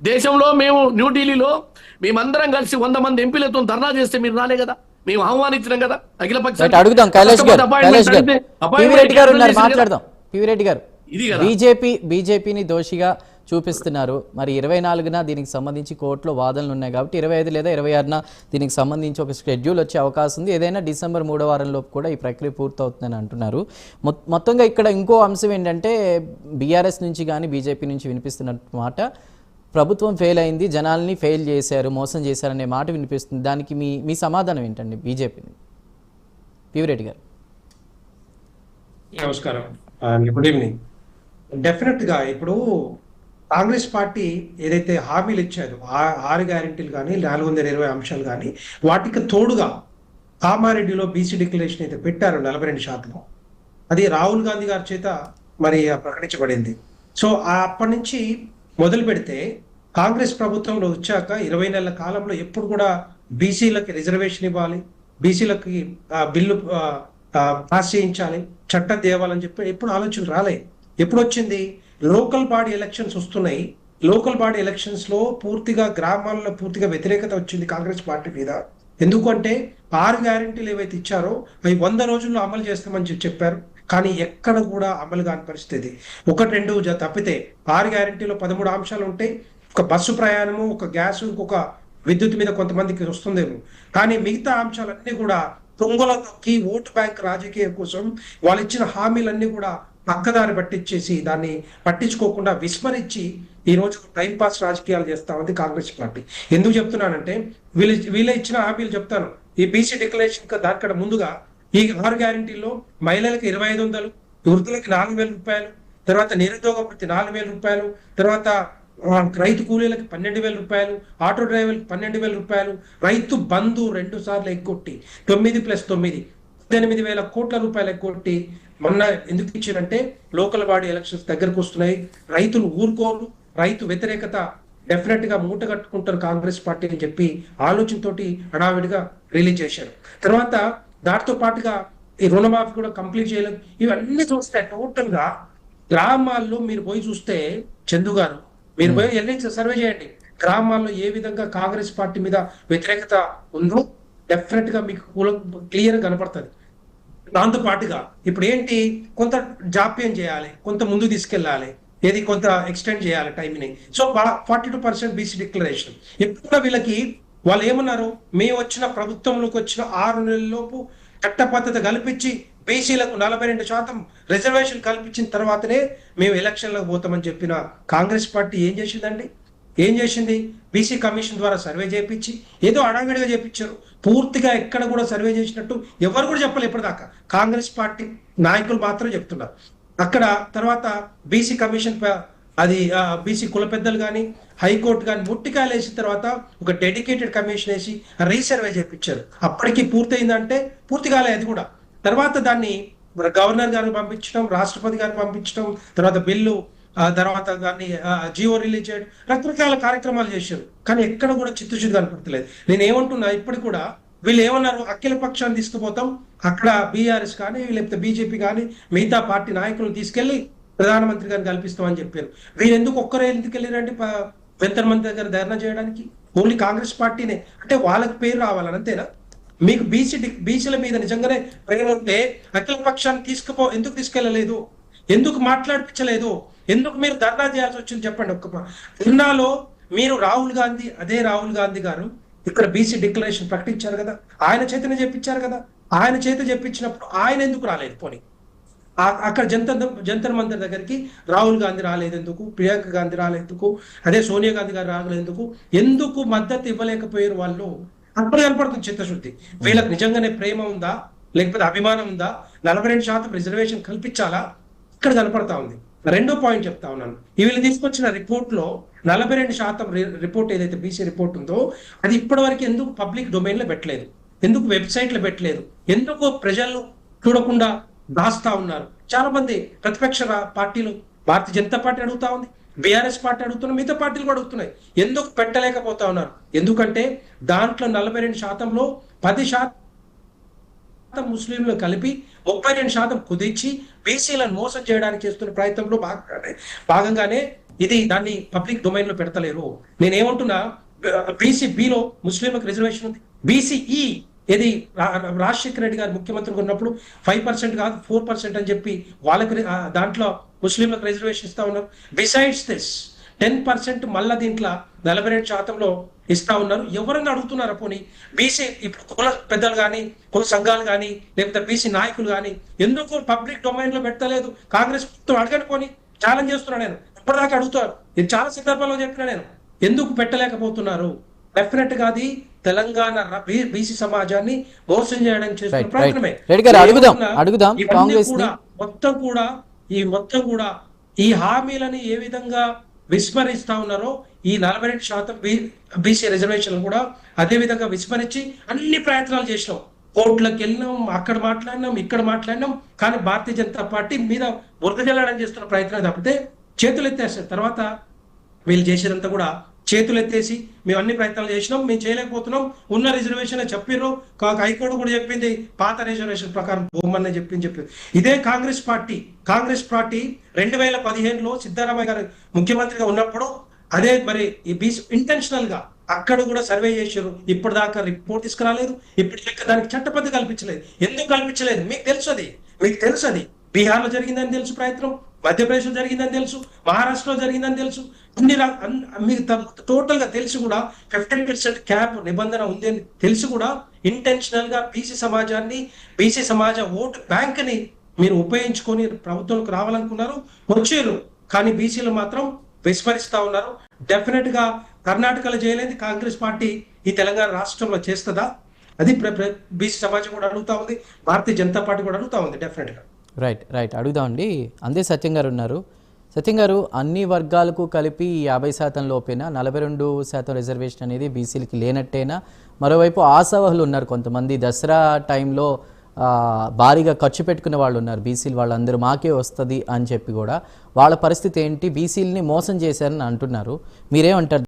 దేశంలో మేము న్యూఢిల్లీలో మేమందరం కలిసి వంద మంది ఎంపీలతో ధర్నా చేస్తే మీరు రాలే కదా? మేము ఆహ్వానించినాం కదా? అఖిల పక్ష అడుగుదాం కైలాష్ గారు కైలాష్ గారు. మాట్లాడదాం. బీజేపీ బీజేపీని దోషిగా చూపిస్తున్నారు. మరి ఇరవై నాలుగున దీనికి సంబంధించి కోర్టులో వాదనలు ఉన్నాయి కాబట్టి ఇరవై ఐదు లేదా ఇరవై ఆరున దీనికి సంబంధించి ఒక షెడ్యూల్ వచ్చే అవకాశం ఉంది. ఏదైనా డిసెంబర్ మూడో వారంలోపు కూడా ఈ ప్రక్రియ పూర్తవుతుందని అంటున్నారు. మొత్తంగా ఇక్కడ ఇంకో అంశం ఏంటంటే బీఆర్ఎస్ నుంచి కానీ బీజేపీ నుంచి వినిపిస్తున్న మాట. ప్రభుత్వం ఫెయిల్ అయింది జనాల్ని ఫెయిల్ చేశారు మోసం చేశారనే మాట వినిపిస్తుంది. దానికి మీ మీ సమాధానం ఏంటండి బీజేపీని? పివిరెడ్డి గారు. నమస్కారం. Good evening. డెఫినెట్గా ఇప్పుడు కాంగ్రెస్ పార్టీ ఏదైతే హామీలు ఇచ్చారో ఆ- ఆరు గ్యారెంటీలు కానీ నాలుగు వందల ఇరవై అంశాలు కానీ వాటికి తోడుగా కామారెడ్డిలో బీసీ డిక్లరేషన్ అయితే పెట్టారు నలభై రెండు శాతం. అది రాహుల్ గాంధీ గారి చేత మరి ప్రకటించబడింది. సో అప్పటి నుంచి మొదలు పెడితే కాంగ్రెస్ ప్రభుత్వంలో వచ్చాక ఇరవై నెలల కాలంలో ఎప్పుడు కూడా బీసీలకి రిజర్వేషన్ ఇవ్వాలి బీసీలకి బిల్లు పాస్ చేయించాలి చట్టం తేవాలని చెప్పి ఎప్పుడు ఆలోచన రాలే. ఎప్పుడు వచ్చింది? లోకల్ బాడీ ఎలక్షన్స్ వస్తున్నాయి. లోకల్ బాడీ ఎలక్షన్స్లో పూర్తిగా గ్రామాల్లో పూర్తిగా వ్యతిరేకత వచ్చింది కాంగ్రెస్ పార్టీ మీద. ఎందుకంటే ఆరు గ్యారెంటీలు ఏవైతే ఇచ్చారో అవి వంద రోజుల్లో అమలు చేస్తామని చెప్పి చెప్పారు. కానీ ఎక్కడ కూడా అమలు కాని పరిస్థితి. ఒకటి రెండు తప్పితే ఆరు గ్యారెంటీలో పదమూడు అంశాలు ఉంటాయి ఒక బస్సు ప్రయాణము ఒక గ్యాస్ ఇంకొక విద్యుత్ మీద కొంతమందికి వస్తుందేమో. కానీ మిగతా అంశాలన్నీ కూడా తొంగుల తొక్కి ఓటు బ్యాంక్ రాజకీయం కోసం వాళ్ళు ఇచ్చిన హామీలన్నీ కూడా పక్కదారి పట్టించేసి దాన్ని పట్టించుకోకుండా విస్మరించి ఈ రోజు టైంపాస్ రాజకీయాలు చేస్తా ఉంది కాంగ్రెస్ పార్టీ. ఎందుకు చెప్తున్నానంటే వీళ్ళు వీళ్ళ ఇచ్చిన హామీలు చెప్తాను. ఈ బీసీ డిక్లరేషన్ దానికడ ముందుగా ఈ ఆరు గ్యారంటీల్లో మహిళలకు ఇరవై ఐదు వందలు వృద్ధులకు నాలుగు వేల రూపాయలు తర్వాత నిరుద్యోగ వృత్తి నాలుగు వేల రూపాయలు తర్వాత రైతు కూలీలకు పన్నెండు వేల రూపాయలు ఆటో డ్రైవర్లకు పన్నెండు వేల రూపాయలు రైతు బంధు రెండు సార్లు ఎగ్గొట్టి తొమ్మిది ప్లస్ తొమ్మిది పద్దెనిమిది వేల కోట్ల రూపాయలు ఎగ్గొట్టి మొన్న ఎందుకు ఇచ్చారంటే లోకల్ బాడీ ఎలక్షన్స్ దగ్గరకు వస్తున్నాయి. రైతులు ఊరుకోరు రైతు వ్యతిరేకత డెఫినెట్గా మూట కట్టుకుంటారు కాంగ్రెస్ పార్టీ అని చెప్పి ఆలోచనతోటి హడావిడిగా రిలీజ్ చేశారు. తర్వాత దాంతో పాటుగా ఈ రుణమాఫీ కూడా కంప్లీట్ చేయలేదు. ఇవన్నీ చూస్తే టోటల్గా గ్రామాల్లో మీరు పోయి చూస్తే చందు గారు మీరు పోయి వెళ్ళి సర్వే చేయండి. గ్రామాల్లో ఏ విధంగా కాంగ్రెస్ పార్టీ మీద వ్యతిరేకత ఉందో డెఫినెట్గా మీకు క్లియర్ కనపడుతుంది. దాంతో పాటుగా. ఇప్పుడు ఏంటి? కొంత జాప్యం చేయాలి కొంత ముందు తీసుకెళ్ళాలి ఏది కొంత ఎక్స్టెండ్ చేయాలి టైంని so forty two percent B C declaration ఇప్పుడు వీళ్ళకి వాళ్ళు ఏమన్నారు? మేము వచ్చిన ప్రభుత్వంలోకి వచ్చిన ఆరు నెలలలోపు చట్ట పద్ధతి కల్పించి బీసీలకు నలభై రెండు శాతం రిజర్వేషన్ కల్పించిన తర్వాతనే మేము ఎలక్షన్లకు పోతామని చెప్పిన కాంగ్రెస్ పార్టీ ఏం చేసిందండి? ఏం చేసింది? బీసీ కమిషన్ ద్వారా సర్వే చేయించి ఏదో అడావిడిగా చేయించారు పూర్తిగా ఎక్కడ కూడా సర్వే చేసినట్టు ఎవరు కూడా చెప్పలేదు ఇప్పటిదాకా. కాంగ్రెస్ పార్టీ నాయకులు మాత్రం చెప్తున్నారు. అక్కడ తర్వాత బీసీ కమిషన్ అది బీసీ కుల పెద్దలు కానీ హైకోర్టు కానీ ముట్టికాయలు వేసిన తర్వాత ఒక డెడికేటెడ్ కమిషన్ వేసి రీసర్వే చేయించారు అప్పటికి పూర్తయిందంటే పూర్తి కాలే అది కూడా. తర్వాత దాన్ని గవర్నర్ గారిని పంపించడం రాష్ట్రపతి గారిని పంపించడం తర్వాత బిల్లు ఆ తర్వాత దాన్ని జియో రిలీజ్ చేయడం రకరకాల కార్యక్రమాలు చేశారు. కానీ ఎక్కడ కూడా చిత్తశుద్ధి కనపడతలేదు. నేను ఏమంటున్నా ఇప్పటికి కూడా వీళ్ళు ఏమన్నారు అఖిల పక్షాన్ని తీసుకుపోతాం అక్కడ బీఆర్ఎస్ కానీ లేకపోతే బీజేపీ కానీ మిగతా పార్టీ నాయకులను తీసుకెళ్ళి ప్రధానమంత్రి గారిని కల్పిస్తామని చెప్పారు. వీరెందుకు ఎందుకు ఒక్కరే ఎందుకు వెళ్ళారండి వెంతర్ మంత్రి దగ్గర ధర్నా చేయడానికి? ఓన్లీ కాంగ్రెస్ పార్టీనే. అంటే వాళ్ళకి పేరు రావాలని అంతేనా? మీకు బీసీ బీసీల మీద నిజంగానే ప్రేమ ఉంటే అఖిల పక్షాన్ని తీసుకుపో ఎందుకు తీసుకెళ్ళలేదు? ఎందుకు మాట్లాడిపించలేదు? ఎందుకు మీరు ధర్నా చేయాల్సి వచ్చింది చెప్పండి ఒక్క ప- ధర్నాలో మీరు రాహుల్ గాంధీ అదే రాహుల్ గాంధీ గారు ఇక్కడ బీసీ డిక్లరేషన్ ప్రకటించారు కదా? ఆయన చేతనే చెప్పించారు కదా? ఆయన చేత చెప్పించినప్పుడు ఆయన ఎందుకు రాలేదు పోనీ? అక్కడ జంతర్ జంతర్ మంతర్ దగ్గరికి రాహుల్ గాంధీ రాలేదు ఎందుకు ప్రియాంక గాంధీ రాలేందుకు అదే సోనియా గాంధీ గారు రాలేందుకు ఎందుకు మద్దతు ఇవ్వలేకపోయారు వాళ్ళు? అక్కడ కనపడుతుంది చిత్తశుద్ధి. వీళ్ళకి నిజంగానే ప్రేమ ఉందా? లేకపోతే అభిమానం ఉందా? నలభై రెండు శాతం రిజర్వేషన్ కల్పించాలా? ఇక్కడ కనపడతా ఉంది. రెండో పాయింట్ చెప్తా ఉన్నాను. వీళ్ళు తీసుకొచ్చిన రిపోర్ట్లో నలభై రెండు శాతం రి- రిపోర్ట్ ఏదైతే బీసీ రిపోర్ట్ ఉందో అది ఇప్పటి వరకు ఎందుకు పబ్లిక్ డొమైన్లో పెట్టలేదు? ఎందుకు వెబ్సైట్లో పెట్టలేదు? ఎందుకు ప్రజలు చూడకుండా దాస్తా ఉన్నారు? చాలా మంది ప్రతిపక్ష పార్టీలు భారతీయ జనతా పార్టీ అడుగుతా ఉంది. బీఆర్ఎస్ పార్టీ అడుగుతున్న మిగతా పార్టీలు కూడా అడుగుతున్నాయి. ఎందుకు పెట్టలేకపోతా ఉన్నారు? ఎందుకంటే దాంట్లో నలభై రెండు శాతంలో పది శాతం శాతం ముస్లింలు కలిపి ముప్పై రెండు శాతం కుదించి బీసీలను మోసం చేయడానికి చేస్తున్న ప్రయత్నంలో భాగంగానే భాగంగానే ఇది దాన్ని పబ్లిక్ డొమైన్లో పెడతలేరు. నేనేమంటున్నా బీసీ బిలో ముస్లింలకు రిజర్వేషన్ ఉంది. బీసీఈ ఇది రా- రాజశేఖర రెడ్డి గారు ముఖ్యమంత్రిగా ఉన్నప్పుడు ఫైవ్ పర్సెంట్ కాదు ఫోర్ పర్సెంట్ అని చెప్పి వాళ్ళకి దాంట్లో ముస్లింలకు రిజర్వేషన్ ఇస్తా ఉన్నారు. బిసైడ్స్ దిస్ టెన్ పర్సెంట్ మళ్ళా దీంట్లో నలభై రెండు శాతంలో ఇస్తా ఉన్నారు. ఎవరైనా అడుగుతున్నారా పోనీ? బీసీ ఇప్పుడు కుల పెద్దలు కానీ కుల సంఘాలు కానీ లేకపోతే బీసీ నాయకులు కానీ ఎందుకు పబ్లిక్ డొమైన్లో పెట్టలేదు? కాంగ్రెస్ ప్రభుత్వం అడగని పోనీ. ఛాలెంజ్ చేస్తున్నా నేను. ఇప్పటిదాకా అడుగుతారు. ఇది చాలా సందర్భాల్లో చెప్పిన నేను. ఎందుకు పెట్టలేకపోతున్నారు? డెఫినెట్గా అది తెలంగాణ బీసీ సమాజాన్ని మోసం చేయడానికి చేస్తున్న. ప్రయత్నమే అడుగుదాం, అడుగుదాం కాంగ్రెస్ మొత్తం కూడా ఈ మొత్తం కూడా ఈ హామీలని ఏ విధంగా విస్మరిస్తా ఉన్నారో ఈ నలభై రెండు శాతం బీసీ రిజర్వేషన్ కూడా అదే విధంగా విస్మరించి అన్ని ప్రయత్నాలు చేసినాం. కోర్టులకు వెళ్ళినాం అక్కడ మాట్లాడినాం ఇక్కడ మాట్లాడినాం కానీ భారతీయ జనతా పార్టీ మీద బురద జల్లడం చేస్తున్న ప్రయత్నం తప్పితే చేతులు ఎత్తేస్తారు తర్వాత వీళ్ళు చేసేదంతా కూడా చేతులు ఎత్తేసి మేము అన్ని ప్రయత్నాలు చేసినాం మేము చేయలేకపోతున్నాం. ఉన్న రిజర్వేషన్ చెప్పిర్రు. కాక హైకోర్టు కూడా చెప్పింది పాత రిజర్వేషన్ ప్రకారం బొమ్మని చెప్పింది చెప్పింది ఇదే కాంగ్రెస్ పార్టీ. కాంగ్రెస్ పార్టీ రెండు వేల పదిహేనులో సిద్ధరామయ్య గారు ముఖ్యమంత్రిగా ఉన్నప్పుడు అదే మరి ఈ బీస్ ఇంటెన్షనల్గా అక్కడ కూడా సర్వే చేశారు ఇప్పటిదాకా రిపోర్ట్ తీసుకురాలేదు. ఇప్పుడు దానికి చట్టబద్ధ కల్పించలేదు. ఎందుకు కల్పించలేదు? మీకు తెలుసు అది. మీకు తెలుసు అది. బీహార్లో జరిగిందని తెలుసు ప్రయత్నం. మధ్యప్రదేశ్లో జరిగిందని తెలుసు మహారాష్ట్రలో జరిగిందని తెలుసు. అన్ని మీకు టోటల్గా తెలిసి కూడా ఫిఫ్టీన్ పర్సెంట్ క్యాప్ నిబంధన ఉంది అని తెలిసి కూడా ఇంటెన్షనల్గా బీసీ సమాజాన్ని బీసీ సమాజ ఓటు బ్యాంక్ని మీరు ఉపయోగించుకొని ప్రభుత్వంలోకి రావాలనుకున్నారు. వచ్చారు కానీ బీసీలు మాత్రం విస్మరిస్తా ఉన్నారు. డెఫినెట్గా కర్ణాటకలో చేయలేని కాంగ్రెస్ పార్టీ ఈ తెలంగాణ రాష్ట్రంలో చేస్తుందా? అది బీసీ సమాజం కూడా అడుగుతా ఉంది భారతీయ జనతా పార్టీ కూడా అడుగుతా ఉంది డెఫినెట్గా. రైట్ రైట్ అడుగుదామండి. అందే సత్యం గారు ఉన్నారు. సత్యం గారు అన్ని వర్గాలకు కలిపి యాభై శాతం లోపేనా? నలభై రెండు శాతం రిజర్వేషన్ అనేది బీసీలకి లేనట్టేనా? మరోవైపు ఆశావహులు ఉన్నారు కొంతమంది. దసరా టైంలో భారీగా ఖర్చు పెట్టుకునే వాళ్ళు ఉన్నారు. బీసీలు వాళ్ళందరూ మాకే వస్తుంది అని చెప్పి కూడా. వాళ్ళ పరిస్థితి ఏంటి? బీసీలని మోసం చేశారని అంటున్నారు. మీరేమంటారు?